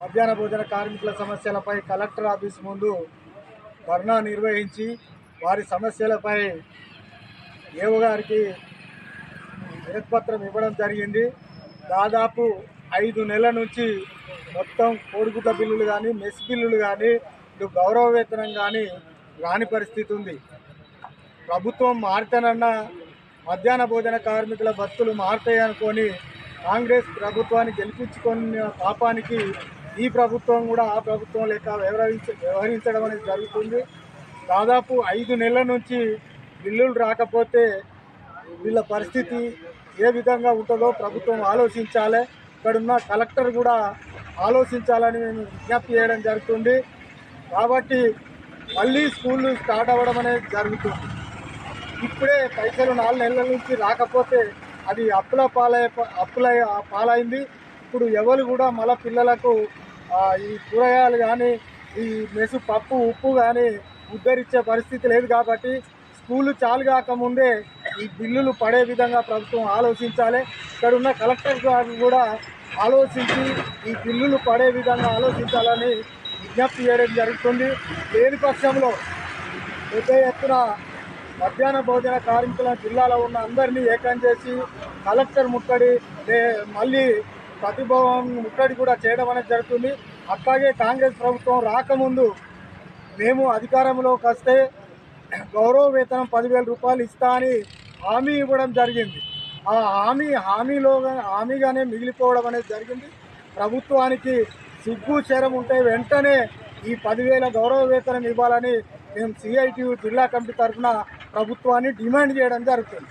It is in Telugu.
మధ్యాహ్న భోజన కార్మికుల సమస్యలపై కలెక్టర్ ఆఫీస్ ముందు ధర్నా నిర్వహించి వారి సమస్యలపై ఏవో గారికి వినతిపత్రం ఇవ్వడం జరిగింది. దాదాపు ఐదు నెలల నుంచి మొత్తం కోడిగుడ్ల బిల్లులు కానీ మెస్ బిల్లులు కానీ ఇటు గౌరవ వేతనం కానీ రాని పరిస్థితి ఉంది. ప్రభుత్వం మారుతానన్న మధ్యాహ్న భోజన కార్మికుల భక్తులు మారుతాయనుకొని కాంగ్రెస్ ప్రభుత్వాన్ని గెలిపించుకున్న పాపానికి ఈ ప్రభుత్వం కూడా ఆ ప్రభుత్వం లెక్క వ్యవహరించ వ్యవహరించడం అనేది జరుగుతుంది. దాదాపు ఐదు నెలల నుంచి బిల్లులు రాకపోతే వీళ్ళ పరిస్థితి ఏ విధంగా ఉంటుందో ప్రభుత్వం ఆలోచించాలి. ఇక్కడున్న కలెక్టర్ కూడా ఆలోచించాలని మేము విజ్ఞప్తి చేయడం జరుగుతుంది. కాబట్టి మళ్ళీ స్కూళ్ళు స్టార్ట్ అవ్వడం అనేది జరుగుతుంది. ఇప్పుడే పైసలు నాలుగు నెలల నుంచి రాకపోతే అది అప్పుల పాలై అప్పుల పాలైంది. ఇప్పుడు ఎవరు కూడా మళ్ళీ పిల్లలకు ఈ కూరగాయలు కానీ ఈ మెసు పప్పు ఉప్పు కానీ ఉద్ధరించే పరిస్థితి లేదు కాబట్టి స్కూలు చాలు కాకముందే ఈ బిల్లులు పడే విధంగా ప్రభుత్వం ఆలోచించాలి. ఇక్కడ ఉన్న కలెక్టర్ గారు కూడా ఆలోచించి ఈ బిల్లులు పడే విధంగా ఆలోచించాలని విజ్ఞప్తి చేయడం జరుగుతుంది. లేని పక్షంలో పెద్ద ఎత్తున మధ్యాహ్న భోజన కార్మికుల జిల్లాలో ఉన్న అందరినీ ఏకం చేసి కలెక్టర్ ముట్టడి మళ్ళీ ప్రతిభావం ముట్టడి కూడా చేయడం అనేది జరుగుతుంది. అట్లాగే కాంగ్రెస్ ప్రభుత్వం రాకముందు మేము అధికారంలోకి వస్తే గౌరవ వేతనం పదివేల రూపాయలు ఇస్తా అని హామీ ఇవ్వడం జరిగింది. ఆ హామీ హామీలో హామీగానే మిగిలిపోవడం అనేది జరిగింది. ప్రభుత్వానికి సిగ్గు చేరం ఉంటే వెంటనే ఈ పదివేల గౌరవ వేతనం ఇవ్వాలని మేము సిఐటియు జిల్లా కమిటీ తరఫున ప్రభుత్వాన్ని డిమాండ్ చేయడం జరుగుతుంది.